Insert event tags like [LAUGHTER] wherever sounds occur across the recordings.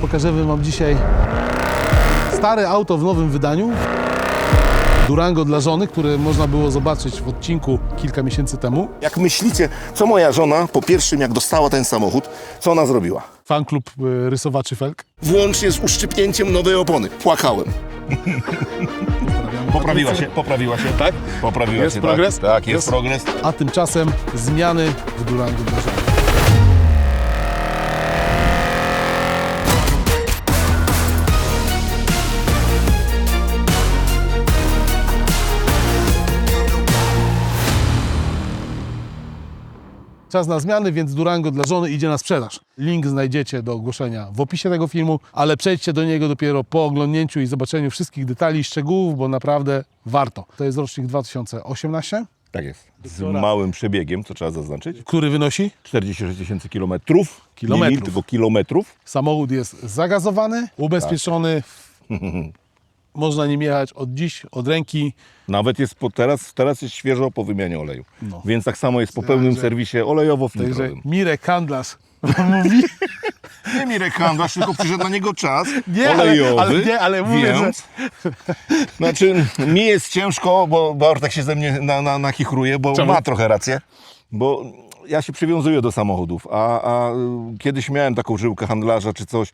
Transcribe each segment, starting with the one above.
pokażemy Wam dzisiaj stare auto w nowym wydaniu. Durango dla żony, które można było zobaczyć w odcinku kilka miesięcy temu. Jak myślicie, co moja żona po pierwszym, jak dostała ten samochód, co ona zrobiła? Fanklub y, rysowaczy Felk. Włącznie z uszczypnięciem nowej opony. Płakałem. [LAUGHS] Poprawiła się, poprawiła się. Tak? Poprawiła Jest się, progres? tak. Tak, jest, Jest? progres. A tymczasem zmiany w Durango dla żony. Czas na zmiany, więc Durango dla żony idzie na sprzedaż. Link znajdziecie do ogłoszenia w opisie tego filmu, ale przejdźcie do niego dopiero po oglądnięciu i zobaczeniu wszystkich detali i szczegółów, bo naprawdę warto. To jest rocznik 2018, Tak jest. Z małym przebiegiem, co trzeba zaznaczyć. który wynosi 46 tysięcy kilometrów. Kilometrów. Nie mil, tylko kilometrów. Samochód jest zagazowany, ubezpieczony. [LAUGHS] Można nim jechać od dziś, od ręki. Nawet jest po teraz, teraz jest świeżo po wymianie oleju. No. Więc tak samo jest po pełnym Także- serwisie Także olejowo-filtrowym. Mirek Handlarz [LAUGHS] mówi, Nie Mirek Handlarz, tylko przyszedł na niego czas [LAUGHS] Nie, ale- olejowy. ale nie, ale mówię, że- więc, Znaczy, mi jest ciężko, bo Bartek się ze mnie na, na, nachichruje, bo Czemu? ma trochę rację. Bo ja się przywiązuję do samochodów, a, a kiedyś miałem taką żyłkę handlarza czy coś.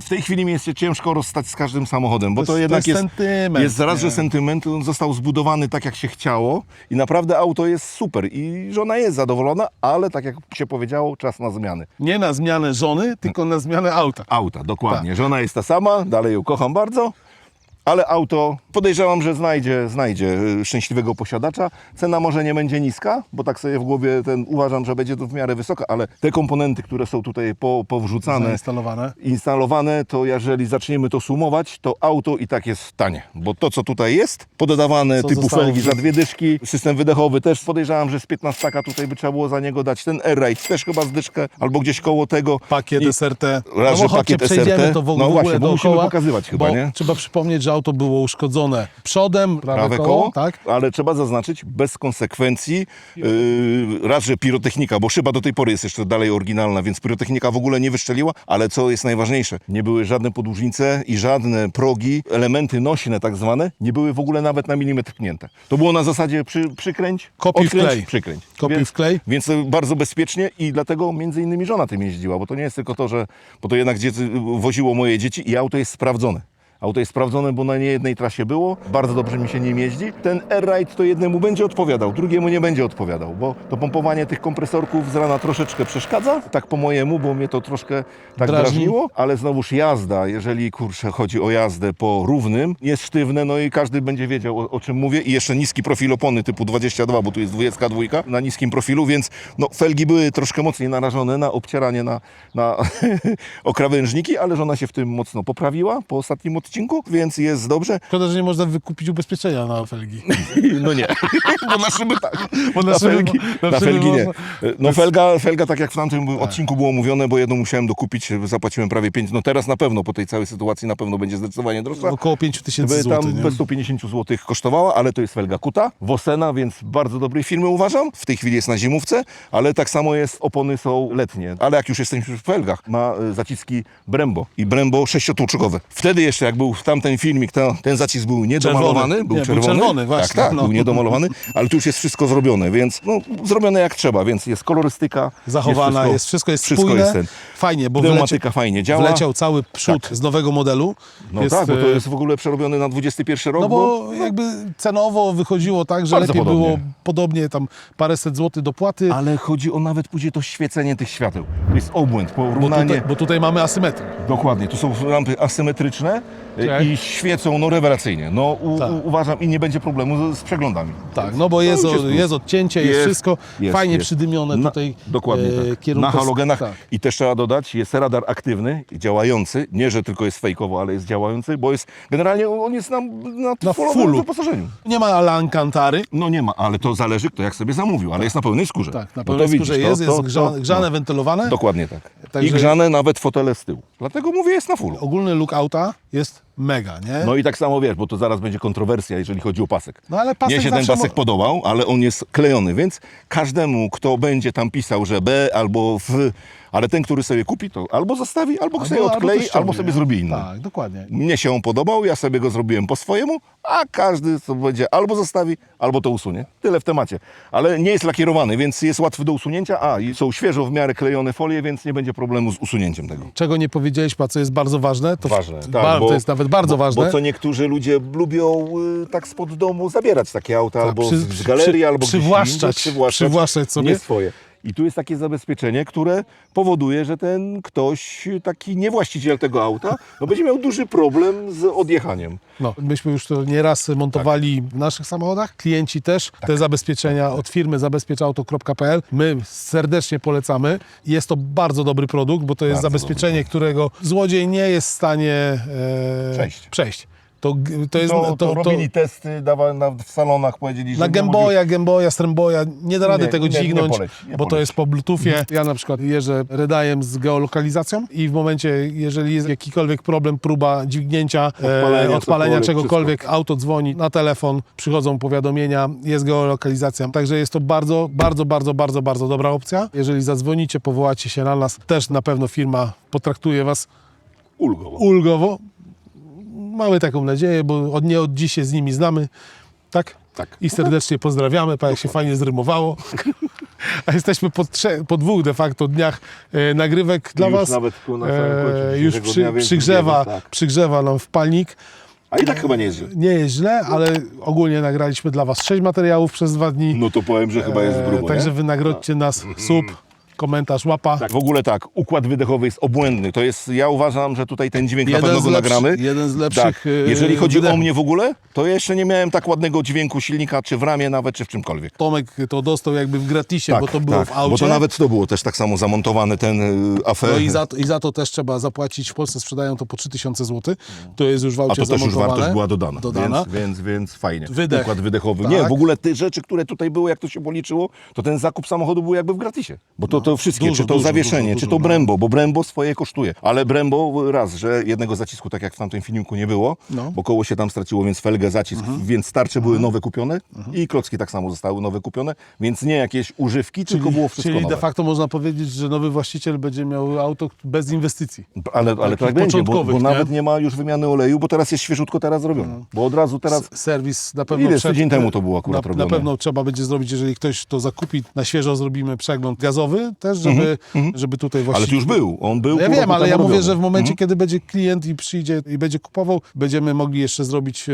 W tej chwili mi jest się ciężko rozstać z każdym samochodem, bo To to, jest- to jednak jest jest, sentyment, jest zaraz, że sentyment, on został zbudowany tak, jak się chciało i naprawdę auto jest super i żona jest zadowolona, ale tak jak się powiedziało, czas na zmiany. nie na zmianę żony, tylko na zmianę auta. Auta, dokładnie. Tak. Żona jest ta sama, dalej ją kocham bardzo, ale auto podejrzewam, że znajdzie, znajdzie y, szczęśliwego posiadacza. Cena może nie będzie niska, bo tak sobie w głowie ten uważam, że będzie to w miarę wysoka, ale te komponenty, które są tutaj po, powrzucane, Zainstalowane. instalowane, to jeżeli zaczniemy to sumować, to auto i tak jest tanie. Bo to, co tutaj jest, pododawane Co typu felgi za dwie dyszki, system wydechowy też podejrzewam, że z 15 tutaj by trzeba było za niego dać. Ten Air-Ride też chyba z dyszkę, albo gdzieś koło tego. Pakiet I- SRT. Raz, chodźcie, pakiet SRT. to w, No ogóle właśnie, bo musimy dookoła, pokazywać chyba, nie? Trzeba przypomnieć, że auto było uszkodzone przodem, prawe, prawe koło, koło, tak? ale trzeba zaznaczyć bez konsekwencji. Yy, raz, że pirotechnika, bo szyba do tej pory jest jeszcze dalej oryginalna, więc pirotechnika w ogóle nie wyszczeliła, ale co jest najważniejsze, nie były żadne podłużnice i żadne progi, elementy nośne tak zwane, nie były w ogóle nawet na milimetr pchnięte. To było na zasadzie przy, przykręć, odkręć, wklej. przykręć. Kopiuj Więc- wklej. Więc bardzo bezpiecznie i dlatego między innymi żona tym jeździła, bo to nie jest tylko to, że, bo to jednak dzieci, woziło moje dzieci i auto jest sprawdzone. Auto jest sprawdzone, bo na niejednej trasie było, bardzo dobrze mi się nim jeździ. Ten Air-Ride to jednemu będzie odpowiadał, drugiemu nie będzie odpowiadał, bo to pompowanie tych kompresorków z rana troszeczkę przeszkadza, tak po mojemu, bo mnie to troszkę tak Drażni. drażniło, ale znowuż jazda, jeżeli kurczę chodzi o jazdę po równym, jest sztywne, no i każdy będzie wiedział o, o czym mówię. I jeszcze niski profil opony typu 22, bo tu jest 22 na niskim profilu, więc no, felgi były troszkę mocniej narażone na obcieranie na, na [LAUGHS] okrawężniki, ale żona się w tym mocno poprawiła. Po ostatnim odcinku, więc jest dobrze. Szkoda, że nie można wykupić ubezpieczenia na felgi. [LAUGHS] No nie, [LAUGHS] bo na szyby tak. Bo na na, szyby felgi, na na felgi nie. można. No felga, felga, tak jak w tamtym odcinku było mówione, bo jedną musiałem dokupić, zapłaciłem prawie 5. No teraz na pewno, po tej całej sytuacji na pewno będzie zdecydowanie droższa. Około 5 tysięcy By złotych. tam nie? bez 150 zł kosztowała, ale to jest felga Kuta, Wosena, więc bardzo dobrej firmy uważam. W tej chwili jest na zimówce, ale tak samo jest, opony są letnie. Ale jak już jesteśmy przy felgach, ma y, zaciski Brembo i Brembo sześciotłuczokowe. Wtedy jeszcze, jak był tamten filmik, to, ten zacisk był niedomalowany, Czerwony. był Nie, był czerwony. czerwony, właśnie, Tak, tak, no. był niedomalowany, ale tu już jest wszystko zrobione, więc no, zrobione jak trzeba, więc jest kolorystyka. Zachowana jest, wszystko jest spójne. jest ten. Fajnie, bo Pneumatyka fajnie działa. wleciał cały przód z nowego modelu. No Jest, tak, bo to e, jest w ogóle przerobiony na 21 rok. No bo jakby cenowo wychodziło tak, że lepiej podobnie. było podobnie tam paręset złotych dopłaty, Ale chodzi o nawet później to świecenie tych świateł. To jest obłęd, bo porównanie. tutaj, bo tutaj mamy asymetrię. Dokładnie, tu są lampy asymetryczne Tak. i świecą no rewelacyjnie. No u, Tak. u, uważam i nie będzie problemu z, z przeglądami. Tak, no bo jest, plus. jest odcięcie, jest, Jest, wszystko jest, fajnie jest. przydymione Na- tutaj. Dokładnie e, tak. Na halogenach Tak. i też trzeba dodać, jest radar aktywny, działający, nie, że tylko jest fejkowo, ale jest działający, bo jest generalnie on jest na, na, Na fullu. wyposażeniu. Nie ma Alancantary. No nie ma, ale to zależy kto jak sobie zamówił, ale jest na pełnej skórze. Tak, na No pełnej skórze widzisz, jest, to- jest to- grza, to- grzane, no. wentylowane. Dokładnie tak. Także- I grzane nawet fotele z tyłu. Dlatego mówię, jest na fullu. Ogólny look auta jest mega, nie? No i tak samo wiesz, bo to zaraz będzie kontrowersja, jeżeli chodzi o pasek. No ale pasek Mnie się ten zawsze pasek mo- podobał, ale on jest klejony, więc każdemu, kto będzie tam pisał, że B albo w, Ale ten, który sobie kupi, to albo zostawi, albo, go sobie Albo- odklei, albo, ściągnie, sobie zrobi inny. Tak, dokładnie. Mnie się on podobał, ja sobie go zrobiłem po swojemu, a każdy to będzie albo zostawi, albo to usunie. Tyle w temacie. Ale nie jest lakierowany, więc jest łatwy do usunięcia, a i są świeżo w miarę klejone folie, więc nie będzie problemu z usunięciem tego. Czego nie powiedzieliśmy, a co jest bardzo ważne, to, Ważne, tak, ba- bo- to jest nawet bardzo bo, ważne. Bo co niektórzy ludzie lubią y, tak spod domu zabierać takie auta, Tak, albo przy- z galerii, przy- albo gdzieś przywłaszczać, indziej, przywłaszczać, przywłaszczać sobie. Nie swoje. I tu jest takie zabezpieczenie, które powoduje, że ten ktoś, taki niewłaściciel tego auta, no będzie miał duży problem z odjechaniem. No, myśmy już to nieraz montowali w naszych samochodach, klienci też. Tak. Te zabezpieczenia od firmy zabezpieczauto.pl my serdecznie polecamy. Jest to bardzo dobry produkt, bo to jest Bardzo zabezpieczenie, którego złodziej nie jest w stanie e, Przejść. przejść. To, to jest To, to, to, robili testy dawa, na, w salonach, powiedzieli, że na nie Gemboja, Gemboja, Stremboja nie da rady Nie, tego nie, nie dźwignąć, poleci, nie bo to jest po Bluetoothie. Ja na przykład jeżdżę redajem z geolokalizacją i w momencie, jeżeli jest jakikolwiek problem, próba dźwignięcia, Odpalenia, e, odpalenia czegokolwiek, auto dzwoni na telefon, przychodzą powiadomienia, jest geolokalizacja. Także jest to bardzo, bardzo, bardzo, bardzo, bardzo dobra opcja. Jeżeli zadzwonicie, powołacie się na nas, też na pewno firma potraktuje Was ulgowo. ulgowo. Mamy taką nadzieję, bo od nie od dziś się z nimi znamy. Tak? Tak. I serdecznie pozdrawiamy, pa jak się fajnie zrymowało. A jesteśmy po, trze- po dwóch de facto dniach e, nagrywek dla już Was. nawet tu na samym końcu już dzisiejszego przy, dnia, przygrzewa, wiemy, tak. przygrzewa nam wpalnik. A i tak chyba nie jest źle. Nie jest źle, ale ogólnie nagraliśmy dla Was sześć materiałów przez dwa dni. No to powiem, że chyba jest E, grubo, Także nie? wynagrodźcie nas sub, komentarz, łapa. Tak, w ogóle tak, układ wydechowy jest obłędny. To jest, ja uważam, że tutaj ten dźwięk na Jeden pewno z go lepszy- nagramy. jeden z lepszych, Tak. e, Jeżeli chodzi o wydechów. mnie w ogóle, to ja jeszcze nie miałem tak ładnego dźwięku silnika, czy w ramie nawet, czy w czymkolwiek. Tomek to dostał jakby w gratisie, Tak, bo to było tak, w aucie. Bo to nawet to było też tak samo zamontowany ten y, afer. No i za, to, i za to też trzeba zapłacić. W Polsce sprzedają to po 3000 zł. To jest już w A aucie to też już zamontowane. wartość była dodana. Dodana. Więc, więc, więc fajnie. Wydech. Układ wydechowy. Tak. Nie, w ogóle te rzeczy, które tutaj były, jak to się policzyło, to ten zakup samochodu był jakby w gratisie. Bo to, to wszystkie, Dużo, czy to dużo, zawieszenie, dużo, czy to no. Brembo, bo Brembo swoje kosztuje. Ale Brembo raz, że jednego zacisku, tak jak w tamtym filmiku nie było, No. Mhm. bo koło się tam straciło, więc felgę, zacisk, więc starcze były nowe kupione i klocki tak samo zostały nowe kupione, więc nie jakieś używki, tylko było wszystko czyli nowe. de facto można powiedzieć, że nowy właściciel będzie miał auto bez inwestycji. Ale, ale Takich tak będzie, bo, początkowych, bo nie? nawet nie ma już wymiany oleju, bo teraz jest świeżutko teraz zrobione. Bo od razu teraz S- Serwis na pewno... Ile? Tydzień temu to było akurat na, robione. na pewno trzeba będzie zrobić, jeżeli ktoś to zakupi, na świeżo zrobimy przegląd gazowy też, żeby, żeby tutaj właśnie... Mhm, Ale to już był. On był. Ja wiem, ale ja mówię, robiony. że w momencie, Mhm. kiedy będzie klient i przyjdzie i będzie kupował, będziemy mogli jeszcze zrobić e,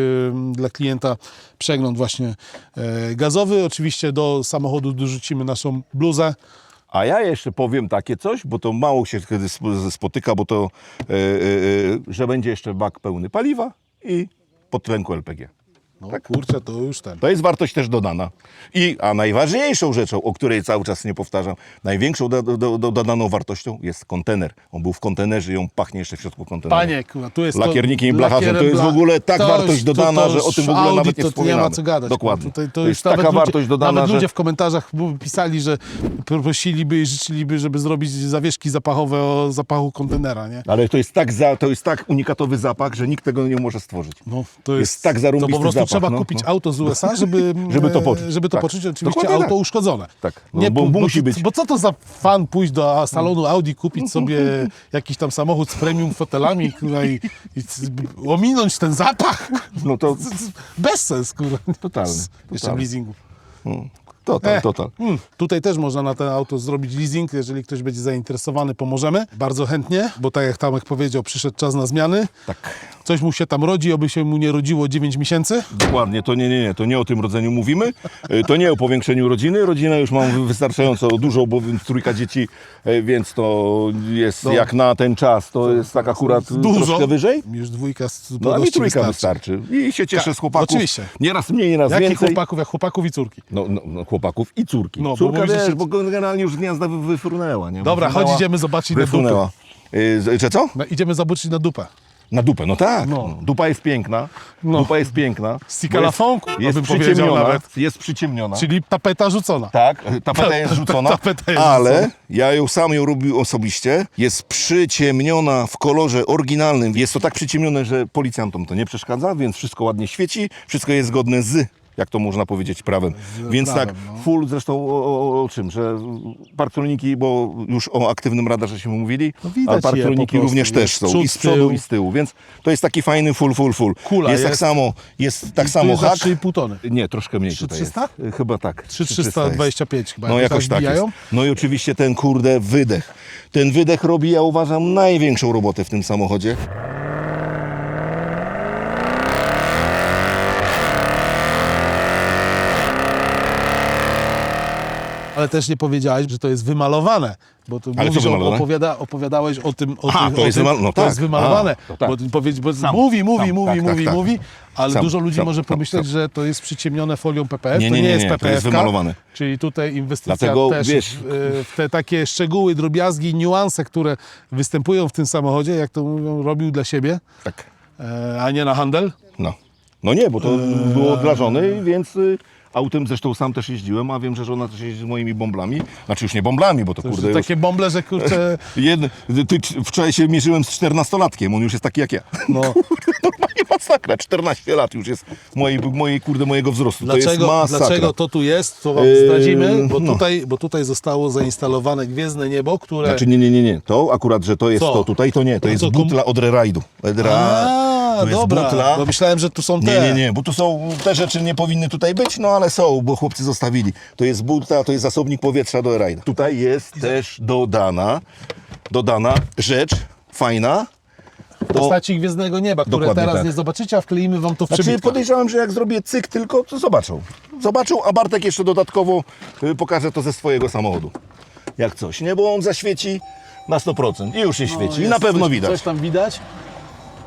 dla klienta przegląd właśnie e, gazowy. Oczywiście do samochodu dorzucimy naszą bluzę. A ja jeszcze powiem takie coś, bo to mało się kiedy sp- spotyka, bo to, e, że będzie jeszcze bak pełny paliwa i podtlenku LPG. No Tak. kurczę, to już ten. To jest wartość też dodana. I, a najważniejszą rzeczą, o której cały czas nie powtarzam, największą do, do, do, dodaną wartością jest kontener. On był w kontenerze i on pachnie jeszcze w środku kontenera. Panie, kurwa, tu jest to- Lakiernikiem i blacharzem. To jest w ogóle tak to wartość już- dodana, to że o tym w ogóle Audi nawet nie to, to nie wspominamy. ma co gadać. Dokładnie. Tutaj, to, To jest taka ludzie, wartość dodana, Nawet że- ludzie w komentarzach pisali, że prosiliby i życzyliby, żeby zrobić zawieszki zapachowe o zapachu kontenera, nie? Ale to jest, tak za, to jest tak unikatowy zapach, że nikt tego nie może stworzyć. No, to jest, Jest tak To prostu zapach, trzeba no, kupić no. auto z USA, żeby, [LAUGHS] Żeby to e, poczuć. Żeby to Tak. poczuć, oczywiście Dokładnie auto tak. uszkodzone. Tak. No, bo pu- musi bo, być. Bo co to za fan pójść do salonu Audi, kupić sobie [LAUGHS] jakiś tam samochód z premium fotelami kurwa, i, i ominąć ten zapach? No to [LAUGHS] Bez sens, kurwa. Totalny, Jeszcze w leasingu. Total, E, total. mm, tutaj też można na to auto zrobić leasing, jeżeli ktoś będzie zainteresowany, pomożemy. Bardzo chętnie, bo tak jak Tomek powiedział, przyszedł czas na zmiany. Tak. Coś mu się tam rodzi, oby się mu nie rodziło 9 miesięcy. Dokładnie, to nie, nie, nie, to nie o tym rodzeniu mówimy, E, to nie o powiększeniu rodziny, rodzinę już mam wystarczająco dużą, bo trójka dzieci, e, więc to jest No. jak na ten czas, to jest tak akurat Dużo. troszkę wyżej. Już dwójka z No a mi trójka wystarczy. wystarczy. I się cieszę z chłopaków. oczywiście. Nieraz mniej, nieraz Jakich więcej. chłopaków? Jak chłopaków i córki. No, no, no, chłopaków i córki. No, bo Córka, mówisz, wiesz, bo generalnie już z gniazda wy- wyfrunęła. Nie? Dobra, Wyfrunęła, chodź, idziemy zobaczyć na Wyfrunęła. Y, z- Że co? No, idziemy zobaczyć na dupę. Na dupę, no tak. No. Dupa jest piękna. No. Dupa jest piękna. Bo la jest, jest bym powiedział przyciemniona. nawet. Jest przyciemniona. Czyli tapeta rzucona. Tak, tapeta jest [LAUGHS] rzucona, tapeta jest ale rzucona. ja ją sam ją robił osobiście. Jest przyciemniona w kolorze oryginalnym. Jest to tak przyciemnione, że policjantom to nie przeszkadza, więc wszystko ładnie świeci, wszystko jest zgodne z jak to można powiedzieć, prawem. Więc prawem, tak, no. full zresztą o, o, o czym, że parktroniki, bo już o aktywnym radarze się mówili, No ale prostu, również też są przód, i z przodu i z tyłu, więc to jest taki fajny full, full, full. Kula jest, tak jest. samo, jest tak samo hak. 3,5 tony. Nie, troszkę mniej tutaj jest. 300? Chyba tak. 3325 chyba. No jakoś tak wbijają. jest. No i oczywiście ten kurde wydech. Ten wydech robi, ja uważam, największą robotę w tym samochodzie. Ale też nie powiedziałeś, że to jest wymalowane. Bo tu Ale mówisz, co o- wymalowane? opowiada, opowiadałeś o tym, o tym, to o jest tym, wymal- no to tak. jest wymalowane. A, to tak. Bo, powiedz, bo Sam, mówi, mówi, sam, mówi, tak, mówi, tak, tak. mówi, ale Sam, dużo ludzi sam, może sam, pomyśleć, sam. że to jest przyciemnione folią PPF. Nie, to nie, nie, nie, jest nie, to PPF. jest wymalowane. Czyli tutaj inwestycja Dlatego, też wiesz- w, e, w te takie szczegóły, drobiazgi, niuanse, które występują w tym samochodzie, jak to mówią, robił dla siebie, Tak. e, a nie na handel. No. No nie, bo to Eee. było dla żony, więc y, autem zresztą sam też jeździłem, a wiem, że żona też jeździ z moimi bąblami. Znaczy już nie bąblami, bo to, To kurde już takie bąble, że kurczę, [LAUGHS] Jed... Ty, wczoraj się mierzyłem z 14-latkiem, on już jest taki jak ja. [LAUGHS] no, Normalnie masakra, 14 lat już jest mojej, mojej kurde, mojego wzrostu. to jest Dlaczego, masakra. dlaczego to tu jest, to wam Yy, zdradzimy, bo, no. tutaj, bo tutaj zostało zainstalowane gwiezdne niebo, które... Znaczy nie, nie, nie, nie. To akurat, że to jest Co? to tutaj, to nie. To A jest co, butla od Rerajdu. Edra... A, jest dobra, butla. bo myślałem, że tu są te... Nie, nie, nie, bo tu są, te rzeczy nie powinny tutaj być, no ale są, bo chłopcy zostawili. To jest butla, to jest zasobnik powietrza do Erajda. Tutaj jest też dodana, dodana rzecz fajna. W postaci gwiezdnego nieba, które Dokładnie teraz tak. nie zobaczycie, a wkleimy wam to w Znaczy podejrzewam, że jak zrobię cyk tylko, to zobaczą. Zobaczą, a Bartek jeszcze dodatkowo y, pokaże to ze swojego samochodu. Jak coś, nie? Bo on zaświeci na 100% i już się świeci. I No, Jest na pewno coś, widać. Coś tam widać.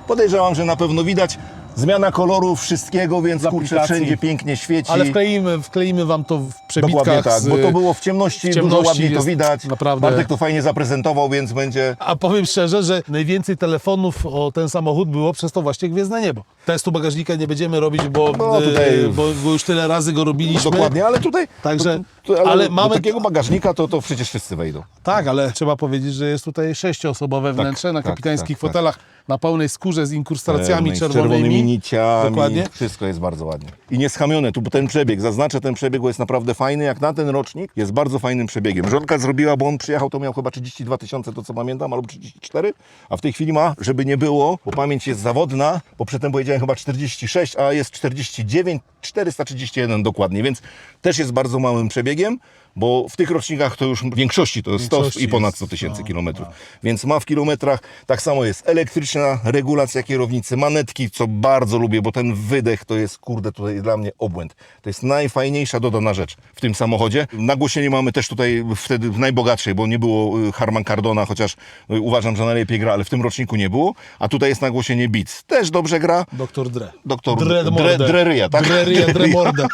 Podejrzewam, że na pewno widać. Zmiana kolorów wszystkiego, więc kurczę, wszędzie pięknie świeci. Ale wkleimy, wkleimy wam to w przebitkach. Dokładnie tak, z- bo to było w ciemności, w ciemności dużo ładniej to widać. naprawdę- Bartek to fajnie zaprezentował, więc będzie... A powiem szczerze, że najwięcej telefonów o ten samochód było przez to właśnie Gwiezdne Niebo. Testu bagażnika nie będziemy robić, bo, No, tutaj- e, bo, bo już tyle razy go robiliśmy. Dokładnie, ale tutaj... Także- to, to, ale, ale mamy- takiego bagażnika to, to przecież wszyscy wejdą. Tak, ale trzeba powiedzieć, że jest tutaj sześcioosobowe wnętrze na tak, kapitańskich tak, tak. fotelach na pełnej skórze z inkrustacjami Pełnej, z czerwonymi. czerwonymi niciami. Dokładnie. Wszystko jest bardzo ładnie. I nieschamione, tu ten przebieg, zaznaczę ten przebieg, bo jest naprawdę fajny, jak na ten rocznik, jest bardzo fajnym przebiegiem. Żonka zrobiła, bo on przyjechał, to miał chyba 32 tysiące, to co pamiętam, albo 34, a w tej chwili ma, żeby nie było, bo pamięć jest zawodna, bo przedtem powiedziałem chyba 46, a jest 49, 431 dokładnie, więc też jest bardzo małym przebiegiem, bo w tych rocznikach to już w większości to jest 100 większości i ponad jest, 100 tysięcy no, kilometrów. Więc ma w kilometrach, tak samo jest elektryczna regulacja kierownicy, manetki, co bardzo lubię, bo ten wydech to jest, kurde, tutaj dla mnie obłęd. To jest najfajniejsza dodana rzecz w tym samochodzie. Nagłośnienie mamy też tutaj wtedy w najbogatszej, bo nie było y, Harman Kardona, chociaż y, uważam, że najlepiej gra, ale w tym roczniku nie było. A tutaj jest nagłośnienie Beats. Też dobrze gra. Doktor Dre. Doktor Dre, Dre, Dreryja, tak? Dreryja, Dremordę.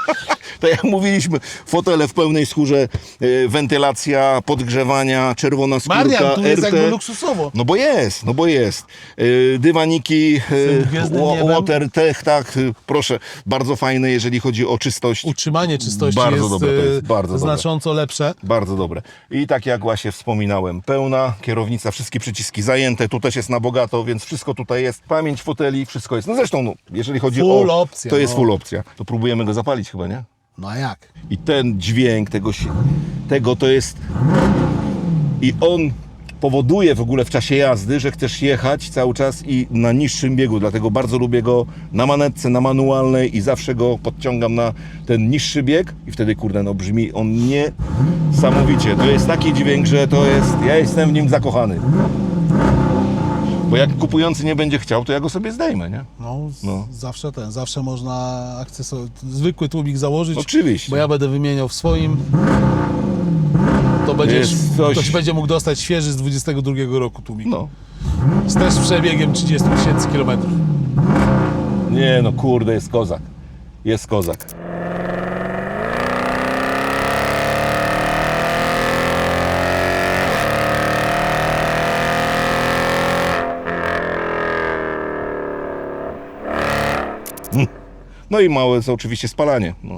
[LAUGHS] Tak jak mówiliśmy, fotele w pełnej skórze, y, wentylacja, podgrzewania, czerwona skórka, Marian, tu jest RT. jakby luksusowo. No bo jest, no bo jest. Y, dywaniki, y, wa- niebem. water tech, tak, y, proszę, bardzo fajne, jeżeli chodzi o czystość. Utrzymanie czystości Bardzo jest, dobre to jest, e, bardzo dobre. znacząco lepsze. Bardzo dobre. I tak jak właśnie wspominałem, pełna kierownica, wszystkie przyciski zajęte, tu też jest na bogato, więc wszystko tutaj jest. Pamięć foteli, wszystko jest. No zresztą, no, jeżeli chodzi Full o... opcja, To jest no. full opcja. To próbujemy go zapalić chyba, nie? No a jak? I ten dźwięk tego, tego to jest. I on powoduje w ogóle w czasie jazdy, że chcesz jechać cały czas i na niższym biegu. Dlatego bardzo lubię go na manetce, na manualnej i zawsze go podciągam na ten niższy bieg. I wtedy, kurde, no brzmi on niesamowicie. To jest taki dźwięk, że to jest. Ja jestem w nim zakochany. Bo jak kupujący nie będzie chciał, to ja go sobie zdejmę, nie? No, No. zawsze ten, zawsze można akcesor... zwykły tłumik założyć. Oczywiście. Bo ja będę wymieniał w swoim. To będziesz, Jest coś- ktoś będzie mógł dostać świeży z 22 roku tłumik. No. Z też przebiegiem 30 tysięcy kilometrów. Nie no, kurde, jest kozak. Jest kozak. No i małe jest oczywiście spalanie. No,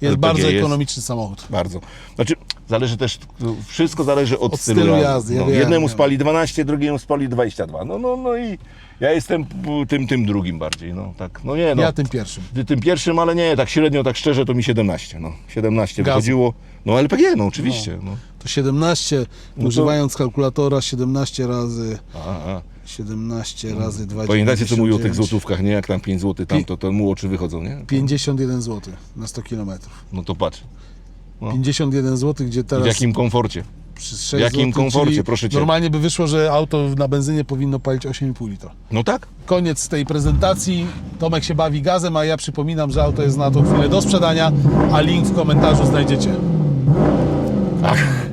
Jest LPG bardzo jest. ekonomiczny samochód. bardzo. Znaczy, Zależy też, wszystko zależy od, Od stylu, jazdy. jazdy, ja no, wiem, jednemu wiem. spali 12, drugiemu spali 22. No, no, no i ja jestem p- tym, tym drugim bardziej. No, tak, no nie, no. Ja tym pierwszym. Ty- tym pierwszym, ale nie, tak średnio, tak szczerze, to mi 17. No, 17 Gazu. wychodziło. No LPG, no oczywiście. No. To 17, to- używając kalkulatora 17 razy A, a. 17 razy 2 Pamiętacie, co mówił o tych złotówkach, nie? Jak tam 5 zł, tam to, to mu oczy wychodzą, nie? 51 zł na 100 km. No to patrz. No. 51 zł, gdzie I teraz w jakim komforcie? przy 6 w jakim zł, komforcie, czyli proszę cię? Normalnie by wyszło, że auto na benzynie powinno palić 8,5 litra. No tak? Koniec tej prezentacji. Tomek się bawi gazem, a ja przypominam, że auto jest na tą chwilę do sprzedania, a link w komentarzu znajdziecie. Ach,